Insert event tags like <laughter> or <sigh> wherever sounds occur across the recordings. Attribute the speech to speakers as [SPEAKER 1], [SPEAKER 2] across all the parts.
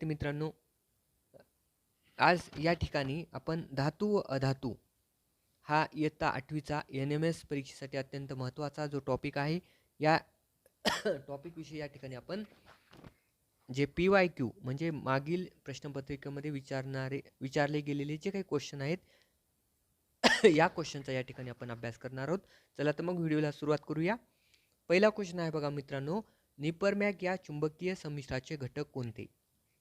[SPEAKER 1] तर मित्रांनो आज या ठिकाणी आपण धातू व अधातू हा इयत्ता आठवीचा एन एम एस परीक्षेसाठी अत्यंत महत्त्वाचा जो टॉपिक आहे या <coughs> टॉपिकविषयी या ठिकाणी आपण जे पी वाय क्यू म्हणजे मागील प्रश्नपत्रिकेमध्ये विचारणारे विचारले गेलेले जे काही क्वेश्चन आहेत <coughs> या क्वेश्चनचा या ठिकाणी आपण अभ्यास करणार आहोत. चला तर मग व्हिडिओला सुरुवात करूया. पहिला क्वेश्चन आहे बघा मित्रांनो निपरमॅक या चुंबकीय संमिश्राचे घटक कोणते?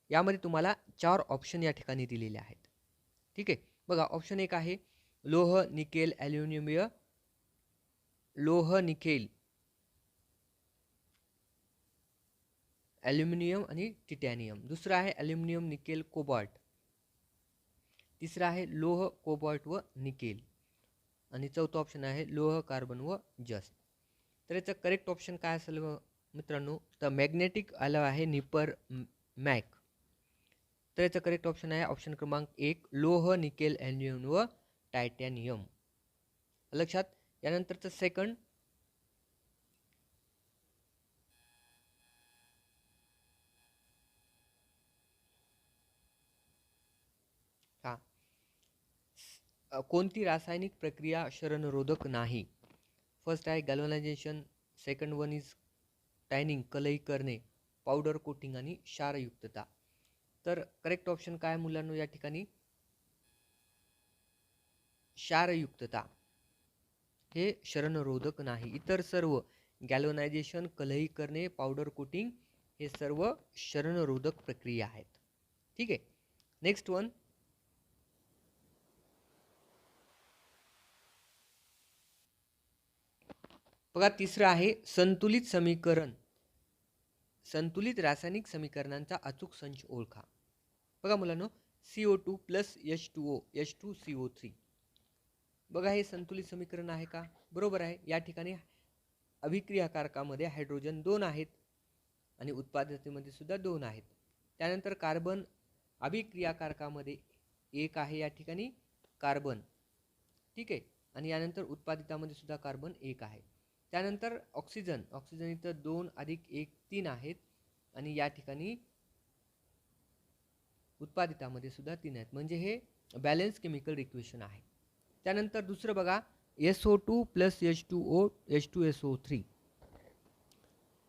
[SPEAKER 1] यामध्ये तुम्हाला चार ऑप्शन या ठिकाणी दिलेले आहेत. ठीक आहे? बघा ऑप्शन एक आहे लोह निकेल ॲल्युमिनियम लोह निकेल ॲल्युमिनियम आणि टिटॅनियम दुसरं आहे ॲल्युमिनियम निकेल कोबाल्ट तिसरं आहे लोह कोबाल्ट व निकेल. आणि चौथं ऑप्शन आहे लोह कार्बन व जस्ट तर याचं करेक्ट ऑप्शन काय असेल मित्रांनो? तर मॅग्नेटिक आलं आहे निपर मॅक. तर याचं करेक्ट ऑप्शन आहे. ऑप्शन क्रमांक एक लोह निकेल ॲल्युमिनियम व टायटॅनियम लक्षात? यानंतरचं सेकंड हा. कोणती रासायनिक प्रक्रिया शरणरोधक नाही? फर्स्ट आहे galvanization second one is tinning कलई करणे पावडर कोटिंग आणि क्षारयुक्तता. तर करेक्ट ऑप्शन काय मुलांनो या ठिकाणी? क्षारयुक्तता. हे शरणरोधक नाही. इतर सर्व गॅलोनायझेशन कलई करणे पावडर कोटिंग हे सर्व शरणरोधक प्रक्रिया आहेत. ठीक आहे? नेक्स्ट वन बघा तिसरं आहे संतुलित समीकरण. संतुलित रासायनिक समीकरणांचा अचूक संच ओळखा. बघा मुलांनो C O two plus H two O H two C O three बघा हे संतुलित समीकरण आहे का? बरोबर आहे. या ठिकाणी अभिक्रियाकारकामध्ये हायड्रोजन दोन आहेत आणि उत्पादकतेमध्ये सुद्धा दोन आहेत. त्यानंतर कार्बन अभिक्रियाकारकामध्ये एक आहे या ठिकाणी कार्बन ठीक आहे? आणि यानंतर उत्पादितामध्ये सुद्धा कार्बन एक आहे. त्यानंतर ऑक्सिजन ऑक्सिजन इथं दोन अधिक एक तीन आहेत. आणि या ठिकाणी उत्पादितामध्ये सुद्धा तीन आहेत. म्हणजे हे बॅलन्स केमिकल इक्वेशन आहे. त्यानंतर दुसरं बघा S O two plus H two O H two S O three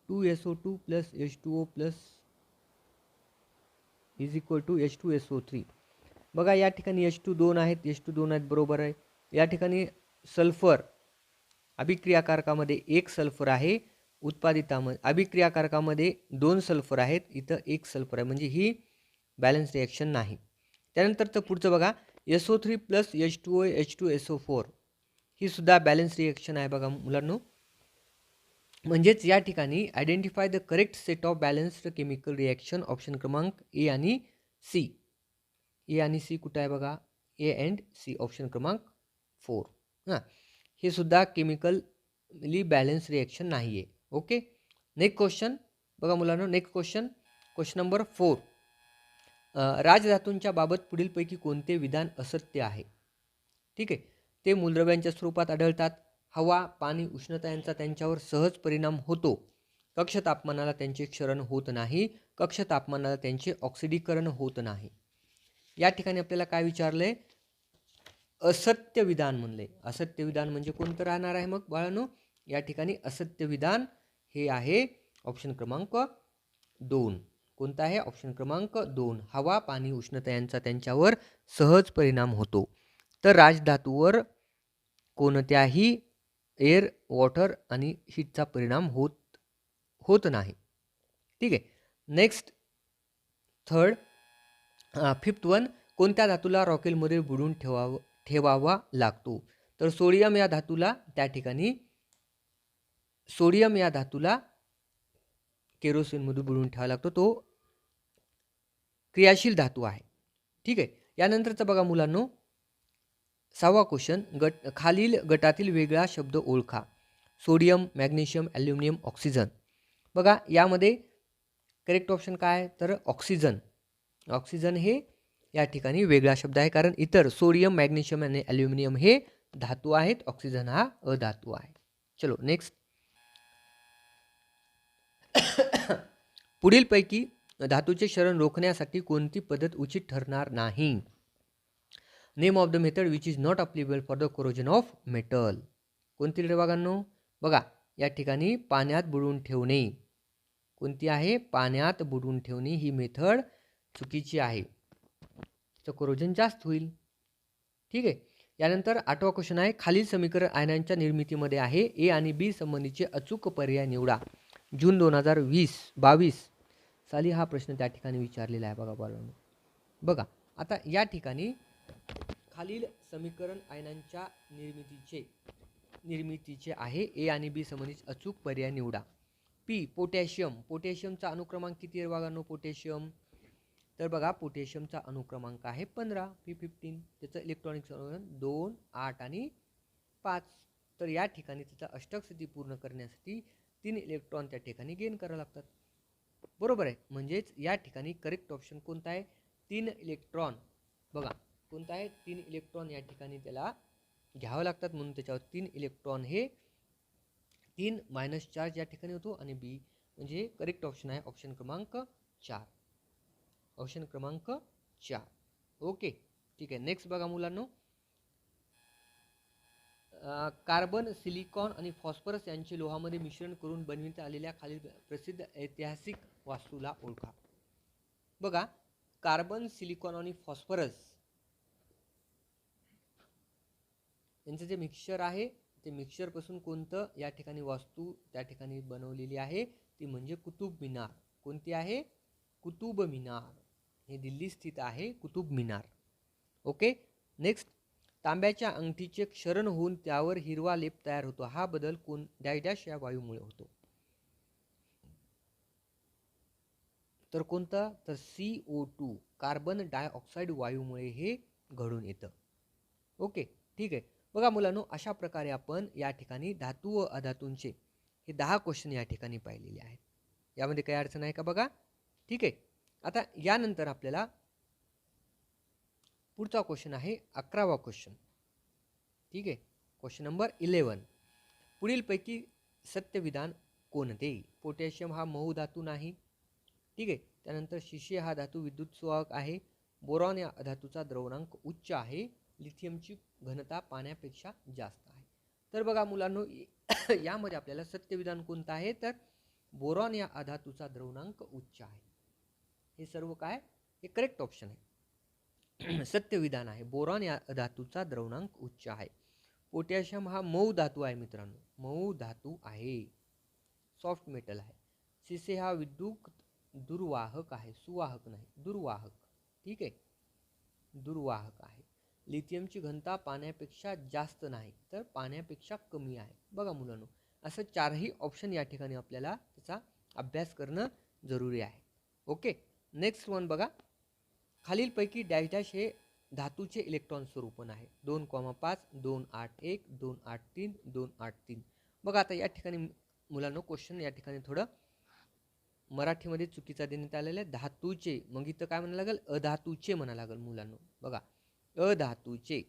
[SPEAKER 1] two S O two plus H two O plus is equal to H two S O three बघा या ठिकाणी H two दोन आहेत. H two दोन आहेत बरोबर आहे. या ठिकाणी सल्फर अभिक्रियाकारकामध्ये एक सल्फर आहे. उत्पादितामध्ये अभिक्रियाकारकामध्ये दोन सल्फर आहेत. इथं एक सल्फर आहे. म्हणजे ही बॅलन्स रिॲक्शन नाही. त्यानंतर तर पुढचं बघा S O three plus H two O H two S O four ही सुद्धा बॅलन्स रिॲक्शन आहे बघा मुलांनो. म्हणजेच या ठिकाणी identify the correct set of balanced chemical reaction option क्रमांक ए आणि सी ए आणि सी कुठं आहे बघा? ए अँड सी ऑप्शन क्रमांक फोर हां. हे सुद्धा केमिकली बॅलन्स रिॲक्शन नाही आहे ओके नेक्स्ट क्वेश्चन बघा मुलांनो next question question number four राजधातूंच्या बाबत पुढीलपैकी कोणते विधान असत्य आहे? ठीक आहे. ते मूलद्रव्यांच्या स्वरूपात आढळतात. हवा पाणी उष्णता यांचा त्यांच्यावर सहज परिणाम होतो. कक्ष तापमानाला त्यांचे क्षरण होत नाही. कक्ष तापमानाला त्यांचे ऑक्सिडीकरण होत नाही. या ठिकाणी आपल्याला काय विचारलं आहे असत्य विधान म्हणले. असत्य विधान म्हणजे कोणतं राहणार आहे मग बाळांनो? या ठिकाणी असत्य विधान हे आहे ऑप्शन क्रमांक दोन. कोणता आहे? ऑप्शन क्रमांक दोन. हवा पाणी उष्णता यांचा त्यांच्यावर सहज परिणाम होतो. तर राजधातूवर कोणत्याही एअर वॉटर आणि हीटचा परिणाम होत होत नाही. ठीक आहे. नेक्स्ट थर्ड फिफ्थ वन कोणत्या धातूला रॉकेलमध्ये बुडून ठेवावं ठेवावा लागतो? तर सोडियम या धातूला त्या ठिकाणी सोडियम या धातूला केरोसिनमध्ये बुडून ठेवावा लागतो. तो क्रियाशील धातू आहे. ठीक आहे? यानंतरचं बघा मुलांनो. सहावा क्वेश्चन गट खालील गटातील वेगळा शब्द ओळखा. Sodium magnesium aluminium oxygen. बघा यामध्ये करेक्ट ऑप्शन काय आहे? तर ऑक्सिजन. ऑक्सिजन हे या ठिकाणी वेगळा शब्द आहे. कारण इतर सोडियम मॅग्नेशियम आणि ॲल्युमिनियम हे धातू आहेत. ऑक्सिजन हा अधातू आहे. चलो नेक्स्ट <coughs> पुढीलपैकी धातूचे क्षरण रोखण्यासाठी कोणती पद्धत उचित ठरणार नाही? Name of the method which is not applicable for the corrosion of metal कोणती रेवागांनो बघा या ठिकाणी पाण्यात बुडवून ठेवणे. कोणती आहे? पाण्यात बुडवून ठेवणे ही मेथड चुकीची आहे. तर कोरोजन जास्त होईल. ठीक आहे? यानंतर आठवा क्वेश्चन आहे खालील समीकरण आयनांच्या निर्मितीमध्ये आहे ए आणि बी संबंधीचे अचूक पर्याय निवडा. जून दोन हजार वीस बावीस. साली हा प्रश्न त्या ठिकाणी विचारलेला आहे बघा बाळांनो बघा आता या ठिकाणी खालील समीकरण आयनांच्या निर्मितीचे निर्मितीचे आहे. ए आणि बी संबंधित अचूक पर्याय निवडा. पी पोटॅशियम पोटॅशियमचा अनुक्रमांक किती आहे पोटॅशियम तर बघा पोटॅशियमचा अनुक्रमांक आहे पंधरा. पी फिफ्टीन त्याचं इलेक्ट्रॉनिक संयोजन दोन आठ आणि पाच. तर या ठिकाणी त्याचा अष्टक स्थिती पूर्ण करण्यासाठी तीन इलेक्ट्रॉन त्या ठिकाणी गेन करावं लागतात. बरोबर आहे. म्हणजेच या ठिकाणी करेक्ट ऑप्शन कोणता आहे? तीन इलेक्ट्रॉन बघा कोणता आहे? तीन इलेक्ट्रॉन या ठिकाणी त्याला घ्यावं लागतात म्हणून त्याच्यावर तीन इलेक्ट्रॉन हे तीन मायनस चार्ज या ठिकाणी होतो आणि बी म्हणजे करेक्ट ऑप्शन आहे ऑप्शन क्रमांक चार. ऑप्शन क्रमांक चार. ओके ठीक आहे. नेक्स्ट बघा मुलांनो. कार्बन सिलिकॉन आणि फॉस्फरस यांचे लोहामध्ये मिश्रण करून बनविण्यात आलेल्या खालील प्रसिद्ध ऐतिहासिक वास्तूला ओळखा. बघा कार्बन सिलिकॉन आणि फॉस्फरस यांचं जे मिक्सचर आहे ते मिक्सचरपासून कोणतं या ठिकाणी वास्तू त्या ठिकाणी बनवलेली आहे ती म्हणजे कुतुब मिनार. कोणती आहे? कुतुब मिनार. हे दिल्ली स्थित आहे कुतुब मिनार. ओके? नेक्स्ट तांब्याच्या अंगठीचे क्षरण होऊन त्यावर हिरवा लेप तयार होतो. हा बदल कोण? डॅश या वायूमुळे होतो. तर कोणता? तर C O two carbon dioxide वायूमुळे हे घडून येतं. ओके ठीक आहे. बघा मुलांनो अशा प्रकारे आपण या ठिकाणी धातू व अधातूंचे हे दहा क्वेश्चन या ठिकाणी पाहिलेले आहेत. यामध्ये काही अडचण आहे का? बघा. ठीक आहे. आता यानंतर आपल्याला पुढचा क्वेश्चन आहे अकरावा क्वेश्चन ठीक आहे? क्वेश्चन नंबर इलेवन पुढीलपैकी सत्यविधान कोणते? पोटॅशियम हा मऊ धातू नाही. ठीक आहे? त्यानंतर शिशी हा धातू विद्युत सुवाहक आहे. बोरॉन या धातूचा द्रवणांक उच्च आहे. लिथियमची घनता पाण्यापेक्षा जास्त आहे. तर बघा मुलांनो <coughs> यामध्ये आपल्याला सत्यविधान कोणतं आहे? तर बोरॉन या अधातूचा द्रवणांक उच्च आहे. हे सर्व काय? हे करेक्ट ऑप्शन आहे. <clears throat> सत्यविधान आहे. बोरॉन या धातूचा द्रवणांक उच्च आहे. पोटॅशियम हा मऊ धातू आहे मित्रांनो. मऊ धातू आहे. सॉफ्ट मेटल आहे. सिसे हा विद्युत दुर्वाहक आहे. सुवाहक नाही दुर्वाहक. ठीक आहे? दुर्वाहक आहे. लिथियमची घनता पाण्यापेक्षा जास्त नाही तर पाण्यापेक्षा कमी आहे. बघा मुलांनो असं चारही ऑप्शन या ठिकाणी आपल्याला त्याचा अभ्यास करणं जरुरी आहे. ओके? नेक्स्ट वन बघा. खालीलपैकी डॅश डॅश हे धातूचे इलेक्ट्रॉन स्वरूपण आहे. दोन कॉमा पाच दोन आठ एक दोन आठ तीन दोन आठ तीन. बघा आता या ठिकाणी मुलांनो क्वेश्चन या ठिकाणी थोडं मराठीमध्ये चुकीचा देण्यात आलेला आहे. धातूचे मग इथं काय म्हणायला लागेल? अधातूचे म्हणा लागेल मुलांनो. बघा. अधातूचे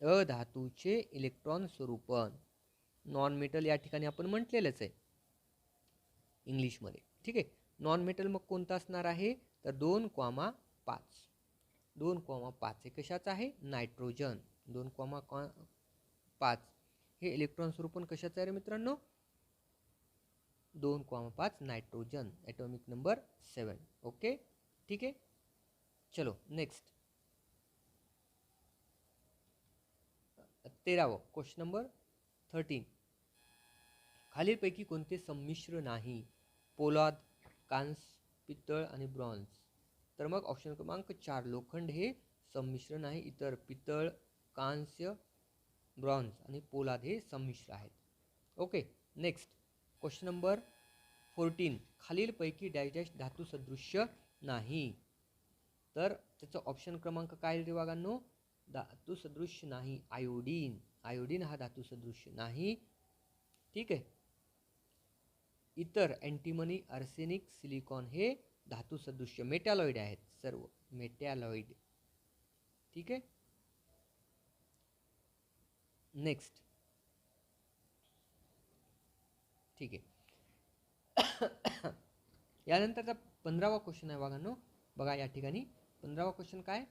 [SPEAKER 1] अधातूचे इलेक्ट्रॉन स्वरूपण नॉन मेटल या ठिकाणी आपण म्हटलेलंच आहे. इंग्लिशमध्ये ठीक आहे? नॉन मेटल मग कोणता असणार आहे? तर दोन कॉमा पाच. दोन कॉमा पाच हे कशाचं आहे? नायट्रोजन. दोन कॉमा कॉ पाच हे इलेक्ट्रॉन स्वरूपण कशाचं आहे रे मित्रांनो? दोन कॉमा पाच nitrogen. Atomic number seven okay? ठीक आहे? चलो नेक्स्ट तेरावं. क्वेश्चन नंबर थर्टीन खालीलपैकी कोणते संमिश्र नाही? पोलाद कांस पितळ आणि ब्रॉन्झ तर मग ऑप्शन क्रमांक चार लोखंड हे संमिश्रण नाही इतर पितळ कांस्य ब्रॉन्झ आणि पोलाद हे संमिश्र आहेत. Okay next question number fourteen खालीलपैकी डॅश डॅश धातू सदृश्य नाही. तर त्याचं ऑप्शन क्रमांक काय रे वागांनो धातू सदृश्य नाही. आयोडीन आयोडीन हा धातू सदृश्य नाही. ठीक आहे. इतर अँटीमनी आर्सेनिक सिलिकॉन हे धातू सदृश्य मेटॅलॉइड आहेत सर्व. मेटॅलॉइड. ठीक आहे? नेक्स्ट ठीक आहे. <coughs> यानंतरचा पंधरावा क्वेश्चन आहे बघा बघा या ठिकाणी. पंधरावा क्वेश्चन काय?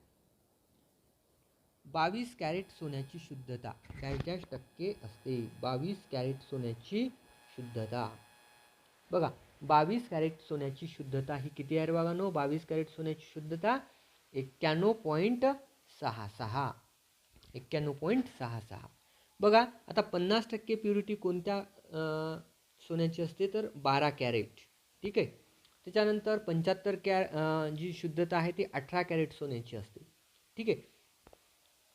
[SPEAKER 1] बावीस कॅरेट सोन्याची शुद्धता. डॅश टक्के असते. बावीस कॅरेट सोन्याची शुद्धता. बघा. बावीस कॅरेट सोन्याची शुद्धता ही किती आहे बघा बावीस कॅरेट सोन्याची शुद्धता एक्क्याण्णव पॉईंट सहा सहा. एक्क्याण्णव पॉईंट सहा सहा. बघा आता पन्नास टक्के प्युरिटी कोणत्या सोन्याची असते तर बारा कॅरेट. ठीक आहे? त्याच्यानंतर पंच्याहत्तर कॅ जी शुद्धता आहे ती अठरा कॅरेट सोन्याची असते. ठीक आहे?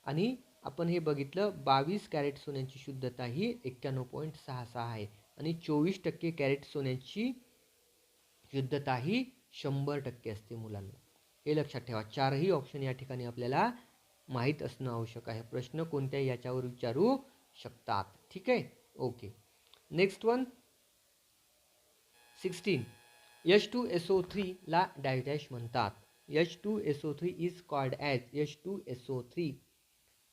[SPEAKER 1] आणि आपण हे बघितलं बावीस कॅरेट सोन्याची शुद्धता ही एक्क्याण्णव पॉईंट सहा सहा आहे. आणि चोवीस टक्के कॅरेट सोन्याची युद्धताही शंभर टक्के असते मुलांना. हे लक्षात ठेवा. चारही ऑप्शन या ठिकाणी आपल्याला माहीत असणं आवश्यक आहे. प्रश्न कोणत्याही याच्यावर विचारू शकतात. ठीक आहे? Okay next one sixteen H two S O थ्रीला dash म्हणतात. H two S O three is called as H two S O three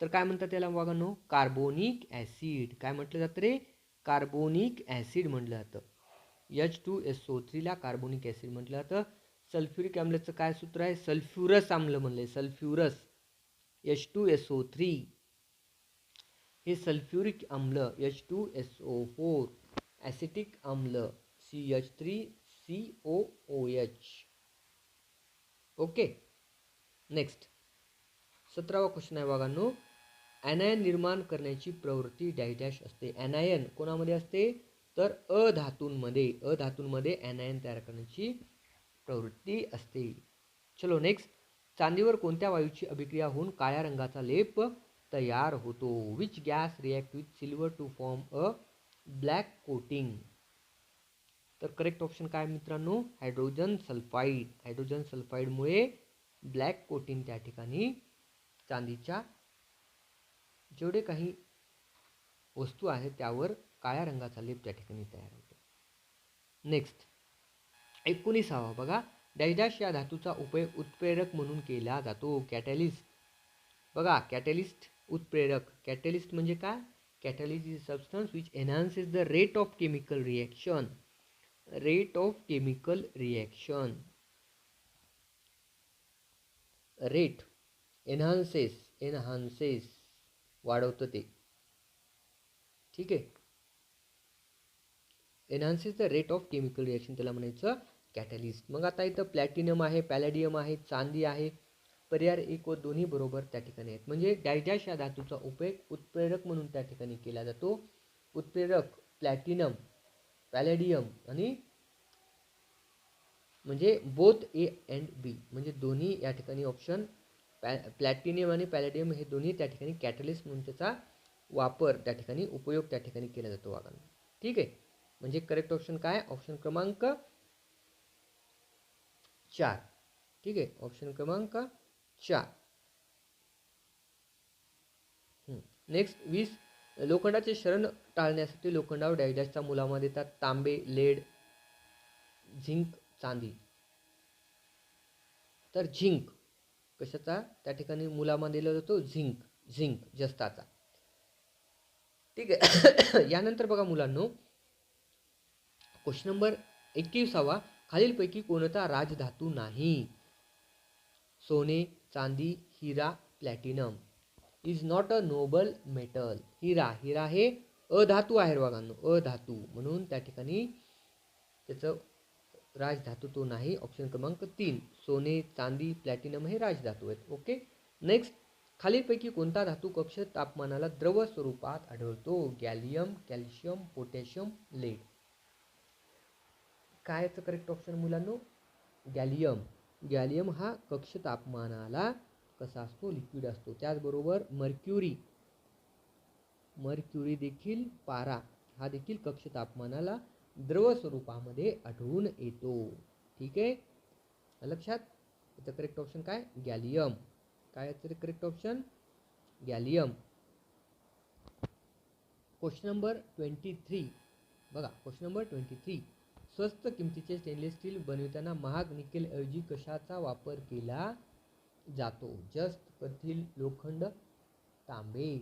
[SPEAKER 1] तर काय म्हणतात त्याला बघा नो कार्बोनिक ॲसिड काय म्हटलं जातं रे? कार्बोनिक ॲसिड म्हटलं जातं. एच टू एस ओ थ्रीला कार्बोनिक ॲसिड म्हटलं जातं. सल्फ्युरिक आम्लचं काय सूत्र आहे? सल्फ्युरस आम्ल म्हणले sulphurous H two S O three हे सल्फ्युरिक आम्ल H two S O four acetic आम्ल C H three C O O H okay next सतरावा question आहे बघांनो. ॲनायन निर्माण करण्याची प्रवृत्ती डॅश असते. ॲनायन कोणामध्ये असते? तर अधातूंमध्ये अधातूंमध्ये ॲनायन तयार करण्याची प्रवृत्ती असते. चलो नेक्स्ट चांदीवर कोणत्या वायूची अभिक्रिया होऊन काळ्या रंगाचा लेप तयार होतो? Which gas react with silver to form a black coating तर करेक्ट ऑप्शन काय मित्रांनो? हायड्रोजन सल्फाईड हायड्रोजन सल्फाईडमुळे ब्लॅक कोटिंग त्या ठिकाणी चांदीच्या जेवढे काही वस्तू आहेत त्यावर काळ्या रंगाचा लेप त्या ठिकाणी तयार होतो. नेक्स्ट एकोणीसावा बघा. डॅश या धातूचा उपयोग उत्प्रेरक म्हणून केला जातो. कॅटॅलिस्ट बघा कॅटॅलिस्ट उत्प्रेरक. कॅटॅलिस्ट म्हणजे काय? Catalyst is substance which enhances the rate of chemical reaction rate of chemical reaction rate enhances enhances वाढवतं ते. ठीक आहे? Enhances the rate of chemical reaction त्याला म्हणायचं कॅटॅलिस्ट मग आता इथं प्लॅटिनम आहे पॅलेडियम आहे चांदी आहे. पर्याय एक व दोन्ही बरोबर त्या ठिकाणी आहेत. म्हणजे डॅडॅश या धातूचा उपयोग उत्प्रेरक म्हणून त्या ठिकाणी केला जातो. उत्प्रेरक प्लॅटिनम पॅलेडियम आणि म्हणजे बोथ ए अँड बी म्हणजे दोन्ही या ठिकाणी ऑप्शन पॅ प्लॅटिनियम आणि पॅलेडियम हे दोन्ही त्या ठिकाणी कॅटलिस्ट म्हणून त्याचा वापर त्या ठिकाणी उपयोग त्या ठिकाणी केला जातो वागांना ठीक आहे? म्हणजे करेक्ट ऑप्शन काय? ऑप्शन क्रमांक चार. ठीक आहे? ऑप्शन क्रमांक चार. नेक्स्ट वीस लोखंडाचे शरण टाळण्यासाठी लोखंडावर डायजेस्टचा मुलामा देतात तांबे लेड झिंक चांदी. तर झिंक कशाचा? त्या ठिकाणी मुलामा दिला जातो झिंक झिंक जस्ताचा. ठीक आहे? <coughs> यानंतर बघा मुलांनो क्वेश्चन नंबर एकवीसावा खालीलपैकी कोणता राजधातू नाही? सोने चांदी हिरा platinum. Is not a noble metal हिरा हिरा हे अधातू आहे बघांनो. अधातू. म्हणून त्या ठिकाणी त्याचं राजधातू तो नाही. ऑप्शन क्रमांक तीन. सोने चांदी प्लॅटिनम हे राजधातू आहेत. ओके नेक्स्ट खालीलपैकी कोणता धातू कक्ष तापमानाला द्रव स्वरूपात आढळतो? गॅलियम कॅल्शियम पोटॅशियम लेड काय याचं करेक्ट ऑप्शन मुलांनो? गॅलियम. गॅलियम हा कक्ष तापमानाला कसा असतो? लिक्विड असतो. त्याचबरोबर मर्क्युरी. मर्क्युरी देखील पारा. हा देखील कक्ष तापमानाला द्रव स्वरूपामध्ये आढळून येतो. ठीक आहे? लक्षात? याचं करेक्ट ऑप्शन काय? गॅलियम. काय याचं correct option gallium. Question number twenty three बघा क्वेश्चन नंबर ट्वेंटी थ्री स्वस्त किमतीचे स्टेनलेस स्टील बनविताना महाग निकेल ऐवजी कशाचा वापर केला जातो? जस्त कथील लोखंड तांबे.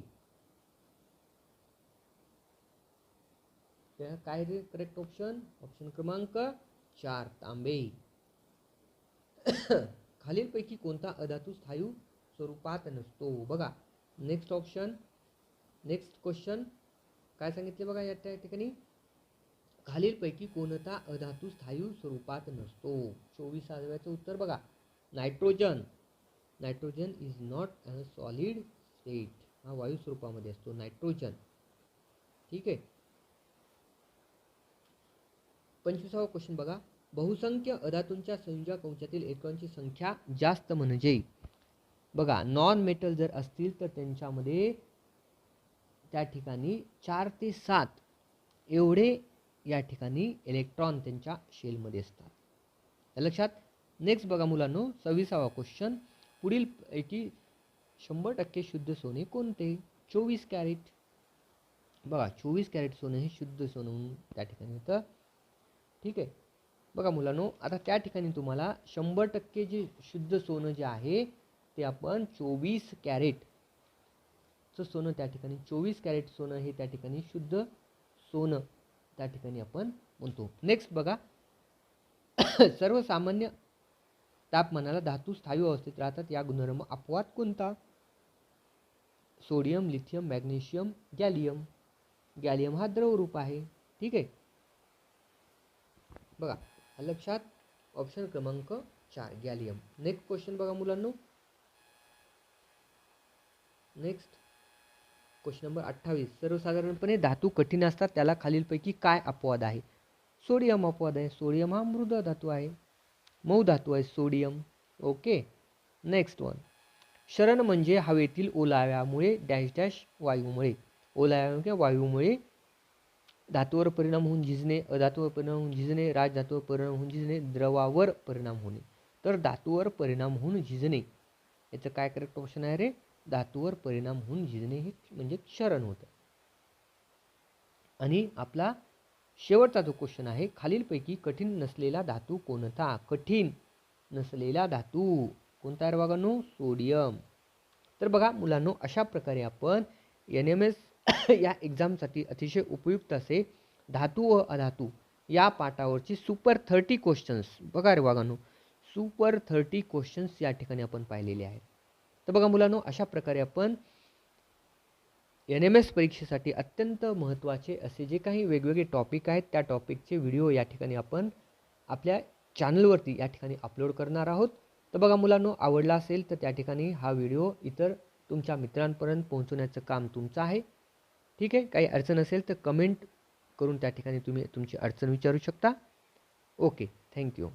[SPEAKER 1] काय रे करेक्ट ऑप्शन ऑप्शन क्रमांक चार तांबे. <coughs> खालीलपैकी कोणता अधातू स्थायू स्वरूपात नसतो? बघा नेक्स्ट ऑप्शन नेक्स्ट क्वेश्चन काय सांगितले बघा या त्या ठिकाणी? खालीलपैकी कोणता अधातू स्थायू स्वरूपात नसतो? चोवीसाव्याचं उत्तर बघा. Nitrogen. Nitrogen is not a solid state हा वायू स्वरूपामध्ये असतो. नायट्रोजन. ठीक आहे? पंचवीसावा क्वेश्चन बघा. बहुसंख्य अधातूंच्या संयोजक अंशातील एकांची संख्या जास्त म्हणजे? बघा नॉन मेटल जर असतील तर त्यांच्यामध्ये त्या ठिकाणी चार ते सात एवढे या ठिकाणी इलेक्ट्रॉन त्यांच्या शेलमध्ये असतात. लक्षात नेक्स्ट बघा मुलांनो सव्वीसावा क्वेश्चन पुढील पैकी शंभर टक्के शुद्ध सोने कोणते? चोवीस कॅरेट. बघा चोवीस कॅरेट सोनं हे शुद्ध सोनं म्हणून त्या ठिकाणी होतं. ठीक आहे? बघा मुलांनो आता त्या ठिकाणी तुम्हाला शंभर टक्के जे शुद्ध सोनं जे आहे ते आपण चोवीस कॅरेटचं सोनं त्या ठिकाणी चोवीस कॅरेट सोनं हे त्या ठिकाणी शुद्ध सोनं. त्या ठिकाणी आपण म्हणतो. नेक्स्ट बघा. <coughs> सर्वसामान्य तापमानाला धातू स्थायू अवस्थेत राहतात. या गुणधर्म अपवाद कोणता? Sodium lithium magnesium gallium. Gallium हा द्रव रूप आहे. ठीक आहे? बघा. लक्षात ऑप्शन क्रमांक चार गॅलियम. नेक्स्ट क्वेश्चन बघा मुलांनो. नेक्स्ट क्वेश्चन नंबर अठ्ठावीस. सर्वसाधारणपणे धातू कठीण असतात त्याला खालीलपैकी काय अपवाद आहे? सोडियम अपवाद आहे. सोडियम हा मृद धातू आहे. मऊ धातू आहे सोडियम. ओके. Next one. शरण म्हणजे हवेतील ओलाव्यामुळे डॅश डॅश वायूमुळे. ओलाव्या किंवा वायूमुळे धातूवर परिणाम होऊन झिजणे अधातूवर परिणाम होऊन झिजणे राजधातूवर परिणाम होऊन झिजणे द्रवावर परिणाम होणे. तर धातूवर परिणाम होऊन झिजणे. याचं काय करेक्ट ऑप्शन आहे रे? धातूवर परिणाम होऊन झिजणे हे म्हणजे क्षरण होतं. आणि आपला शेवटचा जो क्वेश्चन आहे खालीलपैकी कठीण नसलेला धातू कोणता? कठीण नसलेला धातू. कोणता आहे बघा सोडियम तर बघा मुलांनो अशा प्रकारे आपण एन एम एस या एक्झामसाठी अतिशय उपयुक्त असे धातू व अधातू या पाठावरची सुपर थर्टी क्वेश्चन्स बघा रे वागानो सुपर थर्टी क्वेश्चन्स या ठिकाणी आपण पाहिलेले आहेत. तर बघा मुलांनो अशा प्रकारे आपण एन एम एस परीक्षेसाठी अत्यंत महत्त्वाचे असे जे काही वेगवेगळे टॉपिक आहेत त्या टॉपिकचे व्हिडिओ या ठिकाणी आपण आपल्या चॅनलवरती या ठिकाणी अपलोड करणार आहोत. तर बघा मुलांनो आवडला असेल तर त्या ठिकाणी हा व्हिडिओ इतर तुमच्या मित्रांपर्यंत पोहोचवण्याचं काम तुमचं आहे. ठीक आहे? काही अडचण असेल तर कमेंट करून त्या ठिकाणी तुम्ही तुमची अडचण विचारू शकता. Okay thank you